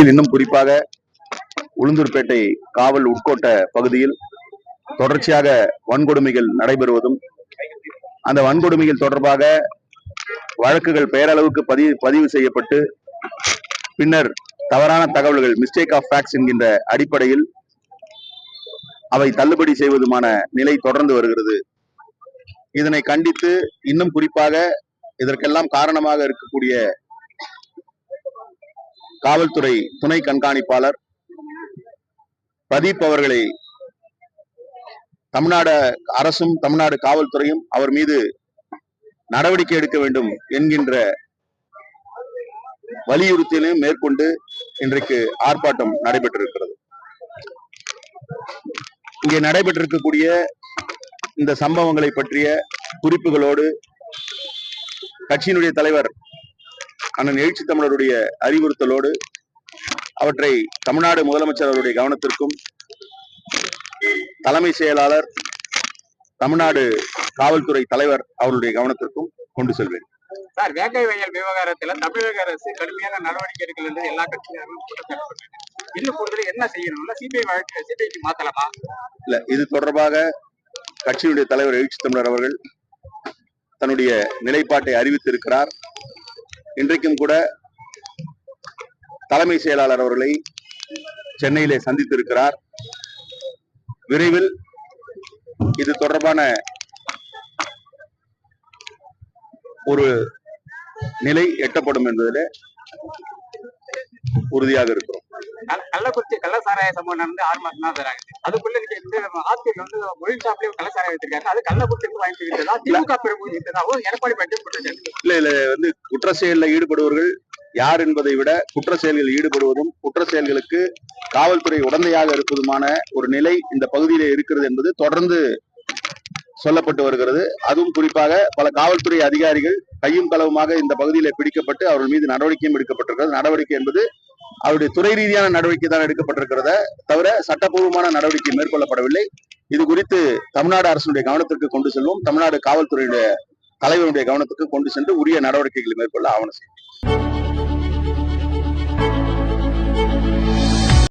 இன்னும் குறிப்பாக உளுந்தூர்பேட்டை காவல் உட்கோட்ட பகுதியில் தொடர்ச்சியாக வன்கொடுமைகள் நடைபெறுவதும் அந்த வன்கொடுமைகள் தொடர்பாக வழக்குகள் பெயரளவுக்கு பதிவு பதிவு செய்யப்பட்டு பின்னர் தவறான தகவல்கள் மிஸ்டேக் ஆஃப் ஃபேக்ஸ் என்கின்ற அடிப்படையில் அவை தள்ளுபடி செய்வதுமான நிலை தொடர்ந்து வருகிறது. இதனை கண்டித்து இன்னும் குறிப்பாக இதற்கெல்லாம் காரணமாக இருக்கக்கூடிய காவல்துறை துணை கண்காணிப்பாளர் பிரதீப் அவர்களை தமிழ்நாடு அரசும் தமிழ்நாடு காவல்துறையும் அவர் மீது நடவடிக்கை எடுக்க வேண்டும் என்கின்ற வலியுறுத்தலையும் மேற்கொண்டு இன்றைக்கு ஆர்ப்பாட்டம் நடைபெற்றிருக்கிறது. இங்கே நடைபெற்றிருக்கக்கூடிய இந்த சம்பவங்களை பற்றிய குறிப்புகளோடு கட்சியினுடைய தலைவர் அண்ணன் எழுச்சி தமிழருடைய அறிவுறுத்தலோடு அவற்றை தமிழ்நாடு முதலமைச்சர் அவருடைய கவனத்திற்கும் தலைமை செயலாளர் தமிழ்நாடு காவல்துறை தலைவர் அவருடைய கவனத்திற்கும் கொண்டு செல்வேன். சார் வேங்கை வயல் விவகாரத்துல தமிழக அரசு கடுமையான நடவடிக்கை எடுக்கல என்று எல்லா கட்சியினரும். இன்னும் கூடுதல் என்ன செய்யணும்னா சிபிஐ வழக்கு சிபிஐக்கு மாத்தலாமா? இல்ல இது தொடர்பாக கட்சியினுடைய தலைவர் எழுச்சி தமிழர் அவர்கள் தன்னுடைய நிலைப்பாட்டை அறிவித்திருக்கிறார். இன்றைக்கும் கூட தலைமை செயலாளர் அவர்களை சென்னையிலே சந்தித்திருக்கிறார். விரைவில் இது தொடர்பான ஒரு நிலை எட்டப்படும் என்பதில் உறுதியாக இருக்கிறோம். கள்ளக்குறிச்சி கள்ளசாராய சம்பவம் நடந்து ஆறு மாசம் தான் அதுக்குள்ள நீங்க இந்த ஆத்தூர்ல வந்து மொழி ஷாப்லயே கலாச்சாரம் எடுத்திருக்காரு. அது கள்ளக்குறிச்சிக்கு வாங்கி விட்டதா திமுக பெருமை விட்டதாவும் எடப்பாடி பற்றி இல்ல இல்ல வந்து குற்ற செயலில் ஈடுபடுவர்கள் யார் என்பதை விட குற்ற செயல்களில் ஈடுபடுவதும் குற்ற செயல்களுக்கு காவல்துறை உடந்தையாக இருப்பதுமான ஒரு நிலை இந்த பகுதியில் இருக்கிறது என்பது தொடர்ந்து சொல்லப்பட்டு வருகிறது. அதுவும் குறிப்பாக பல காவல்துறை அதிகாரிகள் கையும் களவுமாக இந்த பகுதியில் பிடிக்கப்பட்டு அவர்கள் மீது நடவடிக்கையும் எடுக்கப்பட்டிருக்கிறது. நடவடிக்கை என்பது அவருடைய துறை ரீதியான நடவடிக்கை தான் எடுக்கப்பட்டிருக்கிறத தவிர சட்டப்பூர்வமான நடவடிக்கை மேற்கொள்ளப்படவில்லை. இது குறித்து தமிழ்நாடு அரசுடைய கவனத்திற்கு கொண்டு செல்வோம். தமிழ்நாடு காவல்துறையுடைய தலைவருடைய கவனத்துக்கு கொண்டு சென்று உரிய நடவடிக்கைகளை மேற்கொள்ள ஆவணம் செய்யும்